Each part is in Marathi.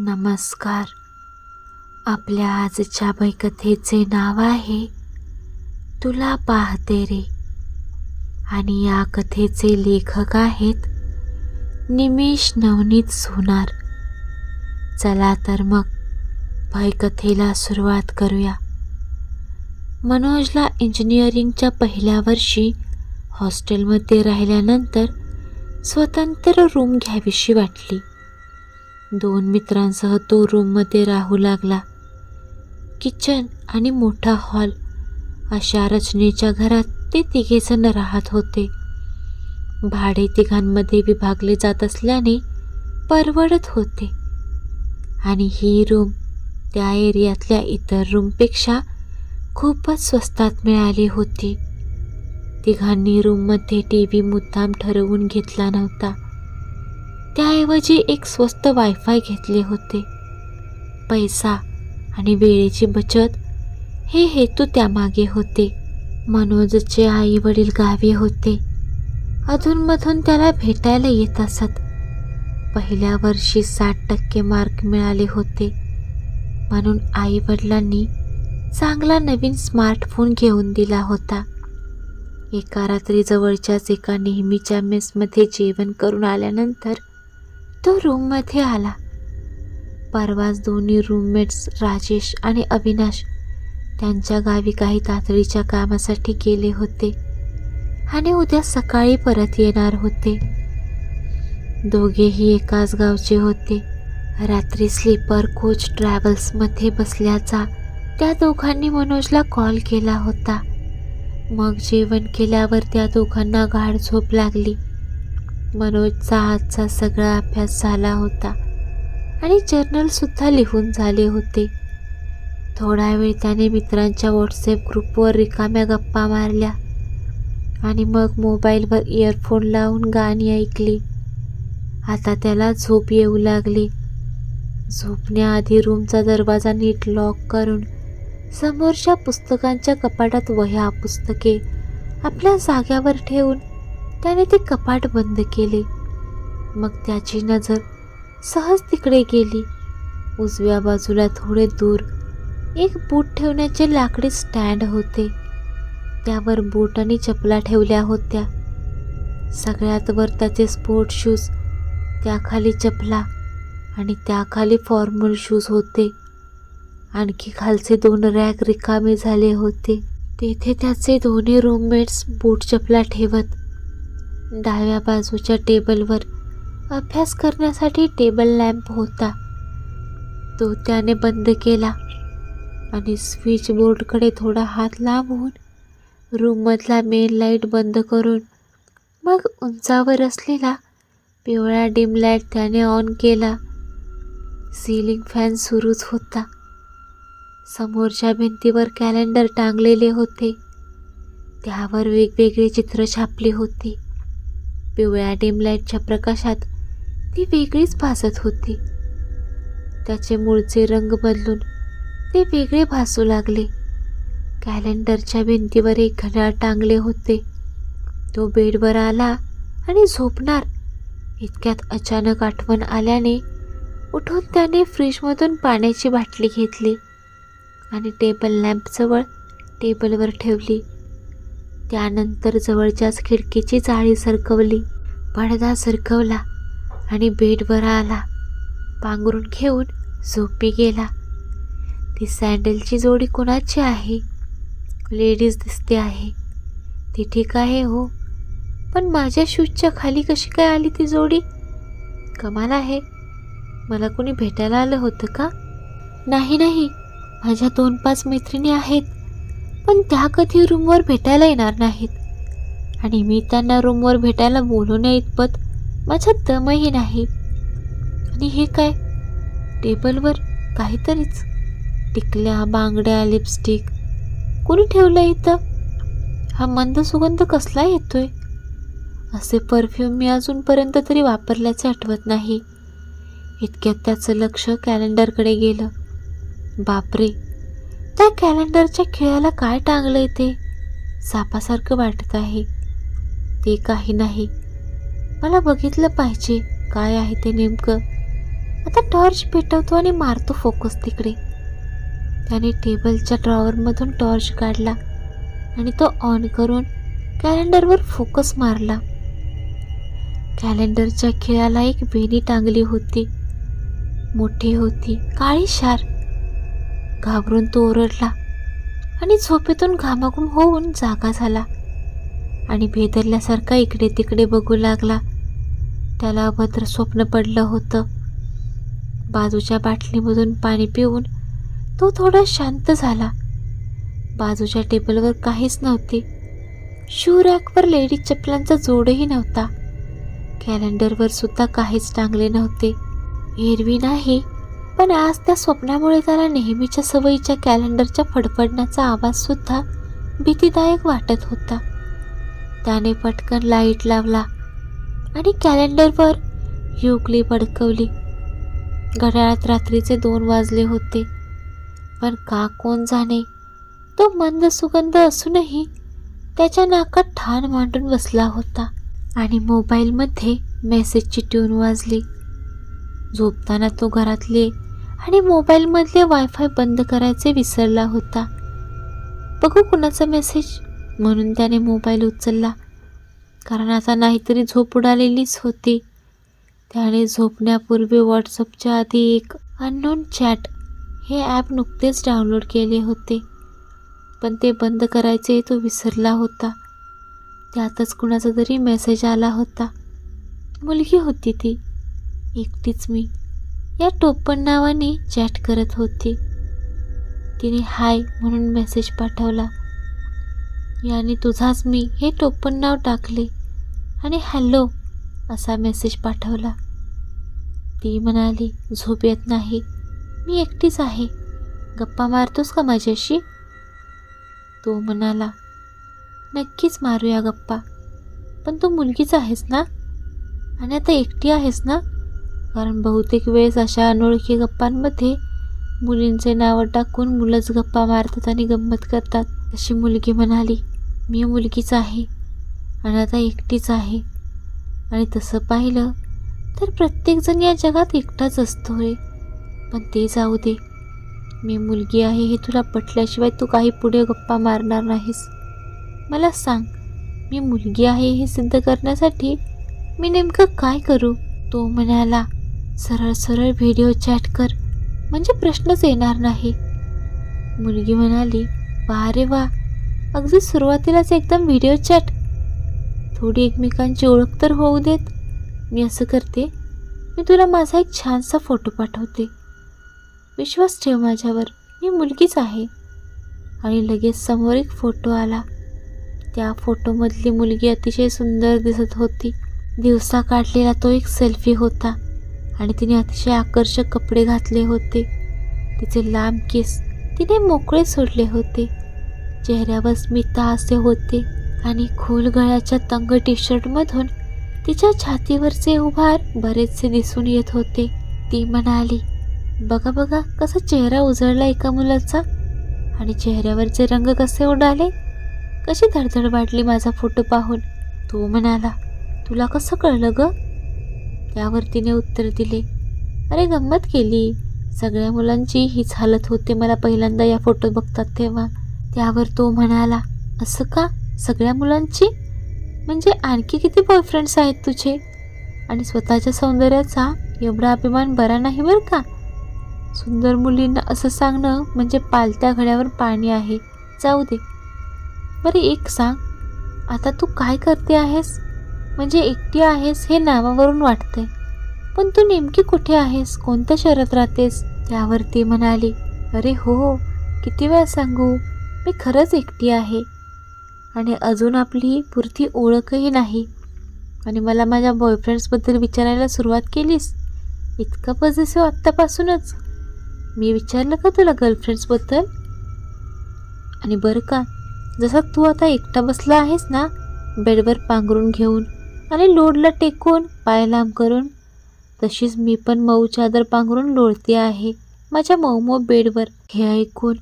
नमस्कार. आपल्या आजच्या बैकथेचे नाव आहे तुला पाहते रे. आणि या कथेचे लेखक आहेत निमेश नवनीत सोनार. चला तर मग भयकथेला सुरुवात करूया. मनोजला इंजिनिअरिंगच्या पहिल्या वर्षी हॉस्टेलमध्ये राहिल्यानंतर स्वतंत्र रूम घ्यावीशी वाटली. दोन मित्रांसह तो रूममध्ये राहू लागला. किचन आणि मोठा हॉल अशा रचनेच्या घरात ते तिघेजण राहत होते. भाडे तिघांमध्ये विभागले जात असल्याने परवडत होते. आणि ही रूम त्या एरियातल्या इतर रूमपेक्षा खूपच स्वस्तात मिळाली होती. तिघांनी रूममध्ये टी व्ही मुद्दाम ठरवून घेतला नव्हता. त्याऐवजी एक स्वस्त वायफाय घेतले होते. पैसा आणि वेळेची बचत हे हेतू त्यामागे होते. मनोजचे आई वडील गावी होते. अधूनमधून त्याला भेटायला येत असत. पहिल्या वर्षी साठ टक्के मार्क मिळाले होते. म्हणून आई वडिलांनी चांगला नवीन स्मार्टफोन घेऊन दिला होता. एका रात्री जवळच्याच एका नेहमीच्या मेसमध्ये जेवण करून आल्यानंतर तो रूममध्ये आला. परवाच दोन्ही रूममेट्स राजेश आणि अविनाश त्यांच्या गावी काही तातडीच्या कामासाठी गेले होते आणि उद्या सकाळी परत येणार होते. दोघेही एकाच गावचे होते. रात्री स्लीपर कोच ट्रॅव्हल्समध्ये बसल्याचा त्या दोघांनी मनोजला कॉल केला होता. मग जेवण केल्यावर त्या दोघांना गाढ झोप लागली. मनोजचा आजचा सगळा अभ्यास झाला होता. आणि जर्नलसुद्धा लिहून झाले होते. थोडा वेळ त्याने मित्रांच्या व्हॉट्सॲप ग्रुपवर रिकाम्या गप्पा मारल्या. आणि मग मोबाईलवर इयरफोन लावून गाणी ऐकली. आता त्याला झोप येऊ लागली. झोपण्याआधी रूमचा दरवाजा नीट लॉक करून समोरच्या पुस्तकांच्या कपाटात वह्या पुस्तके आपल्या जाग्यावर ठेवून त्याने ते कपाट बंद केले. मग त्याची नजर सहज तिकडे गेली. उजव्या बाजूला थोडे दूर एक बूट ठेवण्याचे लाकडी स्टँड होते. त्यावर बूट आणि चपला ठेवल्या होत्या. सगळ्यात वर त्याचे स्पोर्ट शूज त्याखाली चपला आणि त्याखाली फॉर्मल शूज होते. आणखी खालचे दोन रॅक रिकामे झाले होते. तेथे त्याचे दोन्ही रूममेट्स बूट चपला ठेवत डाव्या बाजूच्या टेबलवर अभ्यास करण्यासाठी टेबल लॅम्प होता. तो त्याने बंद केला आणि स्विच बोर्डकडे थोडा हात लांबवून रूममधला मेन लाइट बंद करून मग उंचावर असलेला पिवळा डिम लाइट त्याने ऑन केला. सिलिंग फॅन सुरूच होता. समोरच्या भिंतीवर कॅलेंडर टांगलेले होते. त्यावर वेगवेगळी चित्र छापली होती. पिवळ्या डिमलाईटच्या प्रकाशात ती वेगळीच भासत होती. त्याचे मूळचे रंग बदलून ते वेगळे भासू लागले. कॅलेंडरच्या भिंतीवर एक घड्याळ टांगले होते. तो बेडवर आला आणि झोपणार. इतक्यात अचानक आठवण आल्याने उठून त्याने फ्रीजमधून पाण्याची बाटली घेतली आणि टेबल लॅम्पजवळ टेबलवर ठेवली. त्यानंतर जवळच्याच खिडकीची जाळी सरकवली. पडदा सरकवला आणि बेडवर आला. पांघरून घेऊन झोपी गेला. ती सँडलची जोडी कोणाची आहे? लेडीज दिसते आहे. ती ठीक आहे हो. पण माझ्या शूजच्या खाली कशी काय आली ती जोडी? कमाल आहे. मला कोणी भेटायला आलं होतं का? नाही नाही. माझ्या दोन पाच मैत्रिणी आहेत. पण त्या कधी रूमवर भेटायला येणार नाहीत. आणि मी त्यांना रूमवर भेटायला बोलवण्या इतपत माझ्या दमही नाही. आणि हे काय? टेबलवर काहीतरीच टिकल्या बांगड्या लिपस्टिक कोणी ठेवलं इथं? हा मंद सुगंध कसला येतोय? असे परफ्यूम मी अजूनपर्यंत तरी वापरल्याचे आठवत नाही. इतक्यात त्याचं लक्ष कॅलेंडरकडे गेलं. बापरे! त्या कॅलेंडरच्या खिळ्याला काय टांगलंय ते? सापासारखं वाटत आहे. ते काही नाही. मला बघितलं पाहिजे काय आहे ते नेमकं. आता टॉर्च पेटवतो आणि मारतो फोकस तिकडे. त्याने टेबलच्या ड्रॉवरमधून टॉर्च काढला आणि तो ऑन करून कॅलेंडरवर फोकस मारला. कॅलेंडरच्या खिळ्याला एक वेणी टांगली होती. मोठी होती काळी शार घाबरून तो ओरडला आणि झोपेतून घामाघूम होऊन जागा झाला. आणि भेदरल्यासारखा इकडे तिकडे बघू लागला. त्याला अभद्र स्वप्न पडलं होतं. बाजूच्या बाटलीमधून पाणी पिऊन तो थोडा शांत झाला. बाजूच्या टेबलवर काहीच नव्हते. शू रॅकवर लेडीज चपलांचा जोडही नव्हता. कॅलेंडरवर सुद्धा काहीच टांगले नव्हते. एरवी नाही पण आज त्या स्वप्नामुळे त्याला नेहमीच्या सवयीच्या कॅलेंडरच्या फडफडण्याचा आवाजसुद्धा भीतीदायक वाटत होता. त्याने पटकन लाइट लावला आणि कॅलेंडरवर युगली बडकवली घड्याळात रात्रीचे दोन वाजले होते. पण का कोण जाणे? तो मंद सुगंध असूनही त्याच्या नाकात ठाण मांडून बसला होता आणि मोबाईलमध्ये मेसेजची ट्यून वाजली. झोपताना तो घरातले आणि मोबाईलमधले वायफाय बंद करायचे विसरला होता. बघू कुणाचा मेसेज? म्हणून त्याने मोबाईल उचलला. कारण आता नाहीतरी झोप उडालेलीच होती. त्याने झोपण्यापूर्वी व्हॉट्सअपच्या आधी एक अननोन चॅट हे ॲप नुकतेच डाउनलोड केले होते. पण ते बंद करायचे तो विसरला होता. त्यातच कुणाचा तरी मेसेज आला होता. मुलगी होती ती. एकटीच मी. या टोपण नावाने चॅट करत होती. तिने हाय म्हणून मेसेज पाठवला. याने तुझाच मी हे टोपण नाव टाकले आणि हॅलो असा मेसेज पाठवला. ती म्हणाली झोप येत नाही. मी एकटीच आहे. गप्पा मारतोस का माझ्याशी? तो म्हणाला नक्कीच मारूया गप्पा. पण तू मुलगीच आहेस ना? आणि आता एकटी आहेस ना? कारण बहुतेक वेळेस अशा अनोळखी गप्पांमध्ये मुलींचे नावं टाकून मुलंच गप्पा मारतात आणि गंमत करतात. तशी मुलगी म्हणाली मी मुलगीच आहे आणि आता एकटीच आहे. आणि तसं पाहिलं तर प्रत्येकजण या जगात एकटाच असतो रे पण ते जाऊ दे. मी मुलगी आहे हे तुला पटल्याशिवाय तू काही पुढे गप्पा मारणार नाहीस. मला सांग मी मुलगी आहे हे सिद्ध करण्यासाठी मी नेमकं काय करू? तो म्हणाला सरळ सरळ व्हिडिओ चॅट कर. म्हणजे प्रश्नच येणार नाही. मुलगी म्हणाली वा रे वा अगदी सुरुवातीलाच एकदम व्हिडिओ चॅट थोडी एकमेकांची ओळख तर होऊ देत. मी असं करते. मी तुला माझा एक छानसा फोटो पाठवते. विश्वास ठेव माझ्यावर. मी मुलगीच आहे. आणि लगेच समोर एक फोटो आला. त्या फोटोमधली मुलगी अतिशय सुंदर दिसत होती. दिवसा काढलेला तो एक सेल्फी होता. आणि तिने अतिशय आकर्षक कपडे घातले होते. तिचे लांब केस तिने मोकळे सोडले होते. चेहऱ्यावर स्मिता असे होते आणि खोल गळ्याच्या तंग टी शर्टमधून तिच्या छातीवरचे उभार बरेचसे दिसून येत होते. ती म्हणाली बघा बघा कसा चेहरा उजळला एका मुलाचा. आणि चेहऱ्यावरचे रंग कसे उडाले? कशी धडधड वाढली माझा फोटो पाहून तो म्हणाला तुला कसं कळलं गं? त्यावर तिने उत्तर दिले अरे गंमत केली. सगळ्या मुलांची हीच हालत होते मला पहिल्यांदा या फोटो बघतात तेव्हा. त्यावर तो म्हणाला असं का? सगळ्या मुलांची? म्हणजे आणखी किती बॉयफ्रेंड्स आहेत तुझे? आणि स्वतःच्या सौंदर्याचा एवढा अभिमान बरा नाही बरं का? सुंदर मुलींना असं सांगणं म्हणजे पालत्या घड्यावर पाणी आहे. जाऊ दे. बरं एक सांग. आता तू काय करते आहेस? म्हणजे एकटी आहेस हे नावावरून वाटते पण तू नेमकी कुठे आहेस? कोणत्या शहरात राहतेस? त्यावर ती म्हणाली. अरे हो किती वेळा सांगू? मी खरंच एकटी आहे. आणि अजून आपली पुरती ओळखही नाही. आणि मला माझ्या बॉयफ्रेंड्सबद्दल विचारायला सुरुवात केलीस? इतकं पॉझिटिव्ह आत्तापासूनच. मी विचारलं का तुला गर्लफ्रेंड्सबद्दल आणि बरं का जसा तू आता एकटा बसला आहेस ना बेडवर पांघरून घेऊन आणि लोडला टेकून पाय लांब करून. तशीच मी पण मऊ चादर पांघरून लोळते आहे माझ्या मऊ मऊ बेडवर. हे ऐकून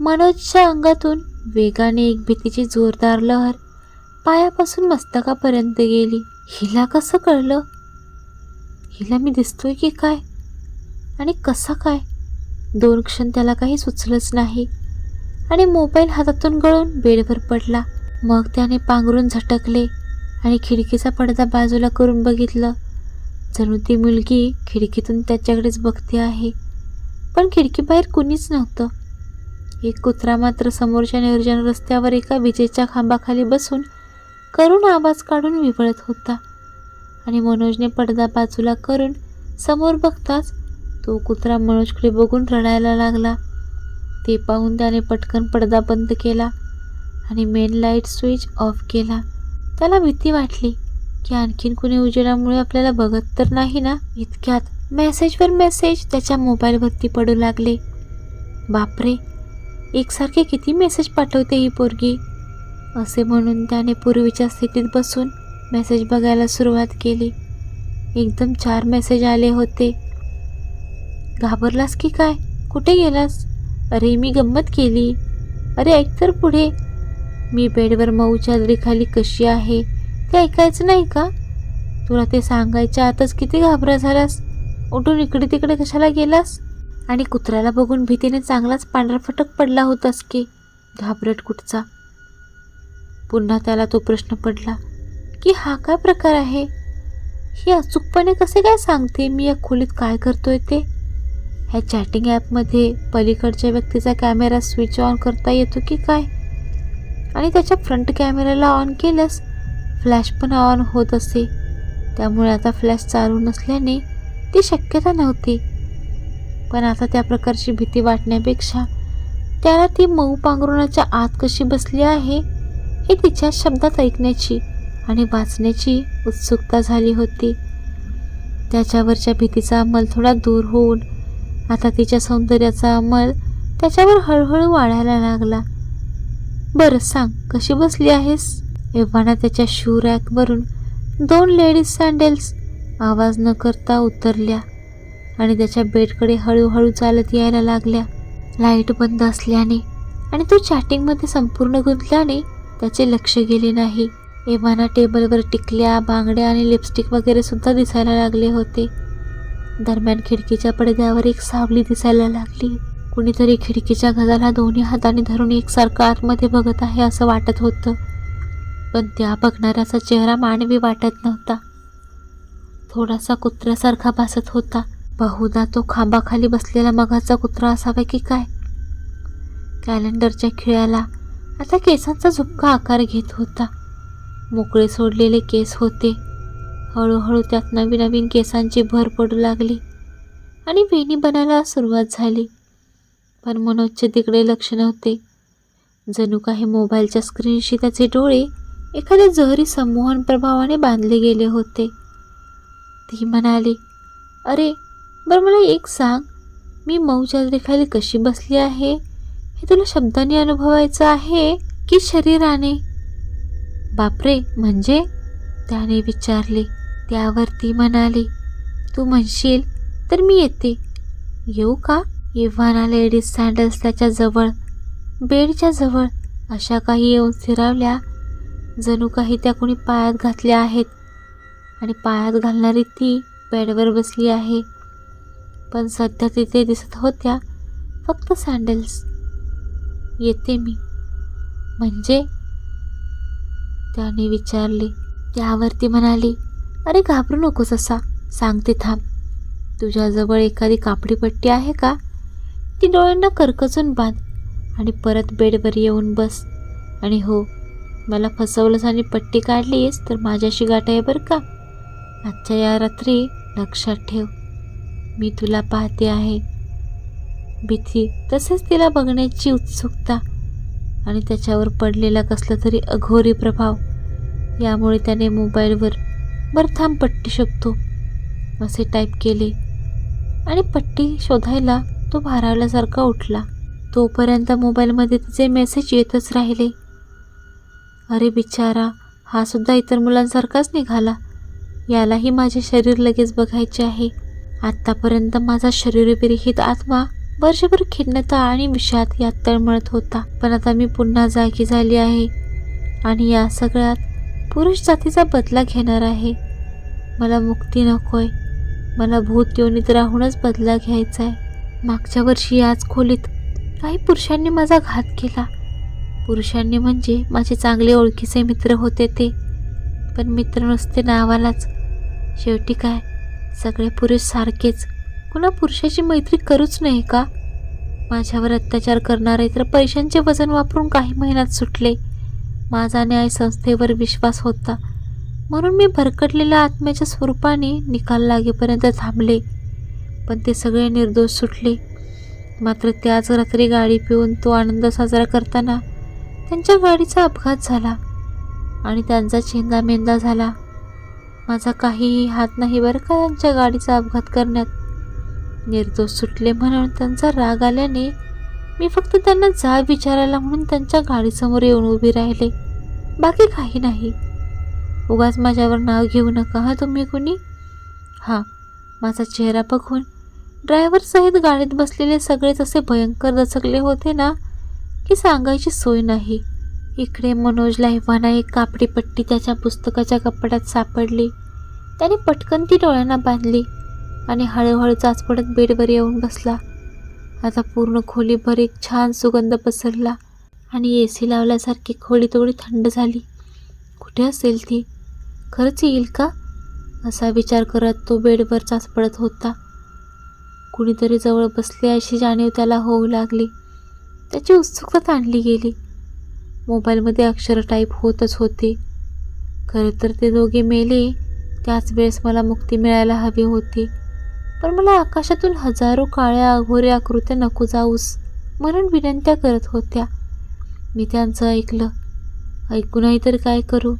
मनोजच्या अंगातून वेगाने एक भीतीची जोरदार लहर पायापासून मस्तकापर्यंत गेली. हिला कसं कळलं? हिला मी दिसतोय की काय? आणि कसा काय? दोन क्षण त्याला काही सुचलंच नाही. आणि मोबाईल हातातून गळून बेडवर पडला. मग त्याने पांघरून झटकले. आणि खिडकीचा पडदा बाजूला करून बघितलं जणू ती मुलगी खिडकीतून त्याच्याकडेच बघते आहे. पण खिडकीबाहेर कुणीच नव्हतं. एक कुत्रा मात्र समोरच्या निर्जन रस्त्यावर एका विजेच्या खांबाखाली बसून करून आवाज काढून विवळत होता. आणि मनोजने पडदा बाजूला करून समोर बघताच तो कुत्रा मनोजकडे बघून रडायला लागला. ते पाहून त्याने पटकन पडदा बंद केला आणि मेन लाइट स्विच ऑफ केला. त्याला भीती वाटली की आणखीन कुणी उजेडामुळे आपल्याला बघत तर नाही ना? इतक्यात मेसेजवर मेसेज त्याच्या मोबाईलवरती पडू लागले. बापरे एकसारखे किती मेसेज पाठवते ही पोरगी? असे म्हणून त्याने पूर्वीच्या स्थितीत बसून मेसेज बघायला सुरुवात केली. एकदम चार मेसेज आले होते. घाबरलास की काय? कुठे गेलास? अरे मी गंमत केली. अरे ऐक तर पुढे. मी बेडवर मऊ चादरीखाली कशी आहे? ते ऐकायचं नाही का? तुला ते सांगायच्या आतच किती घाबरा झालास? उठून इकडे तिकडे कशाला गेलास? आणि कुत्र्याला बघून भीतीने चांगलाच पांढरफटक पडला होतास की? घाबरट कुठचा? पुन्हा त्याला तो प्रश्न पडला की हा काय प्रकार आहे? ही अचूकपणे कसे काय सांगते मी या खोलीत काय करतोय ते? ह्या चॅटिंग ॲपमध्ये पलीकडच्या व्यक्तीचा कॅमेरा स्विच ऑन करता येतो की काय? आणि त्याच्या फ्रंट कॅमेऱ्याला ऑन केल्यास फ्लॅश पण ऑन होत असे. त्यामुळे आता फ्लॅश चालू नसल्याने ती शक्यता नव्हती. पण आता त्या प्रकारची भीती वाटण्यापेक्षा त्याला ती मऊ पांघरुणाच्या आत कशी बसली आहे हे तिच्या शब्दात ऐकण्याची आणि वाचण्याची उत्सुकता झाली होती. त्याच्यावरच्या भीतीचा अंमल थोडा दूर होऊन आता तिच्या सौंदर्याचा अंमल त्याच्यावर हळूहळू वाढायला लागला. बरं सांग कशी बसली आहेस? एव्हाना त्याच्या शू रॅकवरून दोन लेडीज सँडल्स आवाज न करता उतरल्या आणि त्याच्या बेडकडे हळूहळू चालत यायला लागल्या. लाइट बंद असल्याने आणि तो चॅटिंगमध्ये संपूर्ण गुंतल्याने त्याचे लक्ष गेले नाही. एव्हाना टेबलवर टिकल्या बांगड्या आणि लिपस्टिक वगैरे सुद्धा दिसायला लागले होते. दरम्यान खिडकीच्या पडद्यावर एक सावली दिसायला लागली. कुणीतरी खिडकीच्या गजाला दोन्ही हाताने धरून एकसारखं आतमध्ये बघत आहे असं वाटत होतं. पण त्या बघणाऱ्याचा चेहरा मानवी वाटत नव्हता. थोडासा कुत्र्यासारखा भासत होता. बहुधा तो खांबाखाली बसलेला मगाचा कुत्रा असावा की काय? कॅलेंडरच्या खिळ्याला आता केसांचा झुपका आकार घेत होता. मोकळे सोडलेले केस होते. हळूहळू त्यात नवीन नवीन केसांची भर पडू लागली. आणि वेणी बनायला सुरुवात झाली. पण मनोजचे तिकडे लक्ष नव्हते. जणू काही मोबाईलच्या स्क्रीनशी त्याचे डोळे एखाद्या जहरी संमोहन प्रभावाने बांधले गेले होते. ती म्हणाली अरे बरं मला एक सांग. मी मऊ चादरीखाली कशी बसली आहे? हे तुला शब्दाने अनुभवायचं आहे की शरीराने? बापरे म्हणजे? त्याने विचारले. त्यावर ती म्हणाली तू म्हणशील तर मी येते. येऊ का? इव्हाना लेडीज सँडल्स त्याच्याजवळ बेडच्या जवळ अशा काही येऊन स्थिरावल्या जणू काही त्या कोणी पायात घातल्या आहेत. आणि पायात घालणारी ती बेडवर बसली आहे. पण सध्या तिथे दिसत होत्या फक्त सँडल्स येते मी. म्हणजे? त्याने विचारले. त्यावर ती म्हणाली अरे घाबरू नकोस असा. सांगते थांब. तुझ्याजवळ एखादी कापडी पट्टी आहे का? ती डोळ्यांना करकचून बांध आणि परत बेडवर येऊन बस. आणि हो मला फसवलंस आणि पट्टी काढलीस तर माझ्याशी गाठ आहे बरं का. आजच्या या रात्री लक्षात ठेव मी तुला पाहते आहे. भीती तसेच तिला बघण्याची उत्सुकता आणि त्याच्यावर पडलेला कसला तरी अघोरी प्रभाव. यामुळे त्याने मोबाईलवर बरथाम पट्टी शकतो असे टाईप केले. आणि पट्टी शोधायला तो भारावल्यासारखा उठला. तोपर्यंत मोबाईलमध्ये तिचे मेसेज येतच राहिले. अरे बिचारा हा सुद्धा इतर मुलांसारखाच निघाला. यालाही माझे शरीर लगेच बघायचे आहे. आत्तापर्यंत माझा शरीरविरहित आत्मा वर्षभर खिन्नता आणि विषाद यात तळमळत होता. पण आता मी पुन्हा जागी झाली आहे आणि या सगळ्यात पुरुष जातीचा बदला घेणार आहे. मला मुक्ती नकोय. मला भूत योनीत राहूनच बदला घ्यायचा आहे. मागच्या वर्षी याच खोलीत काही पुरुषांनी माझा घात केला. पुरुषांनी म्हणजे माझे चांगले ओळखीचे मित्र होते ते. पण मित्र नसते नावालाच. शेवटी काय? सगळे पुरुष सारखेच. कुणा पुरुषाची मैत्री करूच नाही का? माझ्यावर अत्याचार करणारे तर पैशांचे वजन वापरून काही महिन्यात सुटले. माझा न्याय संस्थेवर विश्वास होता. म्हणून मी भरकटलेल्या आत्म्याच्या स्वरूपाने निकाल लागेपर्यंत थांबले. पण ते सगळे निर्दोष सुटले. मात्र त्याच रात्री गाडी पिऊन तो आनंद साजरा करताना त्यांच्या गाडीचा अपघात झाला आणि त्यांचा चेंदा मेंदा झाला. माझा काहीही हात नाही बरं का त्यांच्या गाडीचा अपघात करण्यात. निर्दोष सुटले म्हणून त्यांचा राग आल्याने मी फक्त त्यांना जाब विचारायला म्हणून त्यांच्या गाडीसमोर येऊन उभी राहिले. बाकी काही नाही. उगाच माझ्यावर नाव घेऊ नका हा तुम्ही कुणी? हां माझा चेहरा बघून ड्रायव्हरसहित गाडीत बसलेले सगळेच असे भयंकर दचकले होते ना की सांगायची सोय नाही. इकडे मनोजला इव्हाना एक कापडी पट्टी त्याच्या पुस्तकाच्या कपाटात सापडली. त्याने पटकन ती डोळ्यांना बांधली आणि हळूहळू चाचपडत बेडवर येऊन बसला. आता पूर्ण खोलीभर एक छान सुगंध पसरला आणि ए सी लावल्यासारखी खोली थोडी थंड झाली. कुठे असेल ती? खरंच येईल का? असा विचार करत तो बेडवर चाचपडत होता. कुणीतरी जवळ बसले अशी जाणीव त्याला होऊ लागली. त्याची उत्सुकता ताणली गेली. मोबाईलमध्ये अक्षर टाईप होतच होते. खरं तर ते दोघे मेले त्याच वेळेस मला मुक्ती मिळायला हवी होती. पण मला आकाशातून हजारो काळ्या अघोऱ्या आकृत्या नको जाऊस म्हणून विनंत्या करत होत्या. मी त्यांचं ऐकलं. ऐकूनही तर काय करू?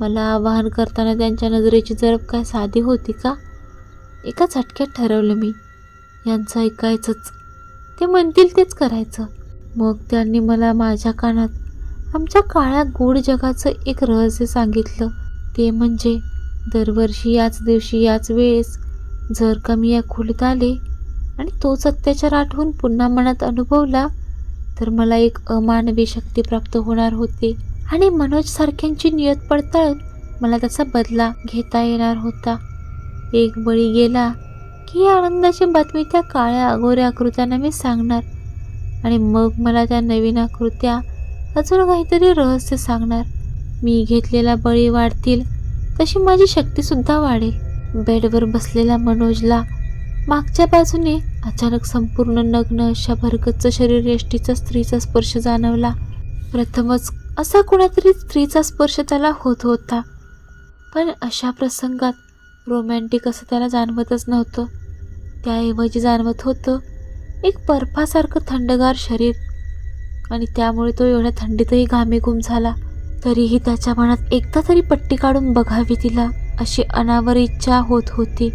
मला आवाहन करताना त्यांच्या नजरेची जरब काय साधी होती का? एका झटक्यात ठरवलं मी. यांचं ऐकायचंच. ते म्हणतील तेच करायचं. मग त्यांनी मला माझ्या कानात आमच्या काळ्या गूढ जगाचं एक रहस्य सांगितलं. ते म्हणजे दरवर्षी याच दिवशी याच वेळेस जर का मी या खोलीत आले आणि तोच अत्याचार आठवून पुन्हा मनात अनुभवला तर मला एक अमानवी शक्ती प्राप्त होणार होती. आणि मनोज सारख्यांची नियत पडताळून मला त्याचा बदला घेता येणार होता. एक बळी गेला की आनंदाची बातमी त्या काळ्या अगोऱ्या आकृत्यांना मी सांगणार आणि मग मला त्या नवीन आकृत्या अजून काहीतरी रहस्य सांगणार. मी घेतलेला बळी वाढतील तशी माझी शक्तीसुद्धा वाढेल. बेडवर बसलेल्या मनोजला मागच्या बाजूने अचानक संपूर्ण नग्न अशा भरगच्च शरीर यष्टीचा स्त्रीचा स्पर्श जाणवला. प्रथमच असा कोणातरी स्त्रीचा स्पर्श त्याला होत होता. पण अशा प्रसंगात रोमॅन्टिक असं त्याला जाणवतच नव्हतं. त्याऐवजी जाणवत होतं एक बर्फासारखं थंडगार शरीर. आणि त्यामुळे तो एवढ्या थंडीतही घामेघूम झाला. तरीही त्याच्या मनात एकदा तरी पट्टी काढून बघावी तिला अशी अनावर इच्छा होत होती.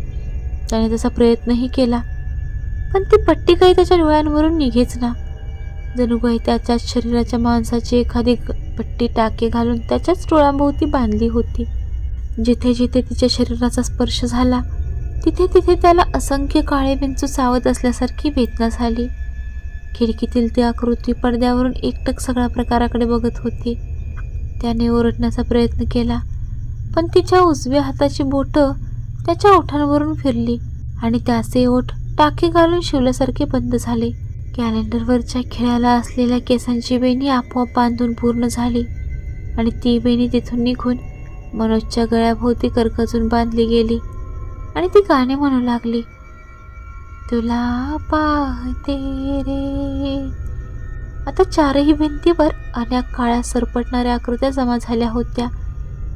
त्याने तसा प्रयत्नही केला. पण ती पट्टी काही त्याच्या डोळ्यांवरून निघेच ना. जणू काही त्याच्याच शरीराच्या माणसाची एखादी पट्टी टाके घालून त्याच्याच डोळ्यांभोवती बांधली होती. जिथे जिथे तिच्या शरीराचा स्पर्श झाला तिथे तिथे त्याला असंख्य काळे विंचू चावत असल्यासारखी वेदना झाली. खिडकीतील ती आकृती पडद्यावरून एकटक सगळ्या प्रकाराकडे बघत होती. त्याने ओरडण्याचा प्रयत्न केला पण तिच्या उजव्या हाताची बोटं त्याच्या ओठांवरून फिरली आणि त्याचे ओठ टाके घालून शिवल्यासारखे बंद झाले. कॅलेंडरवरच्या खेळाला असलेल्या केसांची बेणी आपोआप बांधून पूर्ण झाली आणि ती बेणी तिथून निघून मनोजच्या गळ्याभोवती करकजून बांधली गेली आणि ती गाणे म्हणू लागली. तुला पाहते रे. आता चारही भिंतीवर अनेक काळ्या सरपटणाऱ्या आकृत्या जमा झाल्या होत्या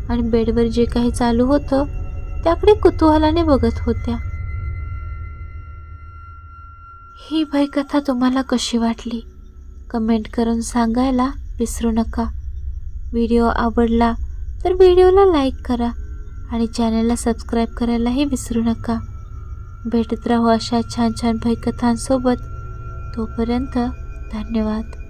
आणि बेडवर जे काही चालू होतं त्याकडे कुतूहलाने बघत होत्या. ही भयकथा तुम्हाला कशी वाटली? कमेंट करून सांगायला विसरू नका. व्हिडिओ आवडला तर व्हिडिओला लाईक करा आणि चॅनलला सबस्क्राईब करायलाही विसरू नका. भेटत राहू अशा छान छान भयकथांसोबत. तोपर्यंत धन्यवाद.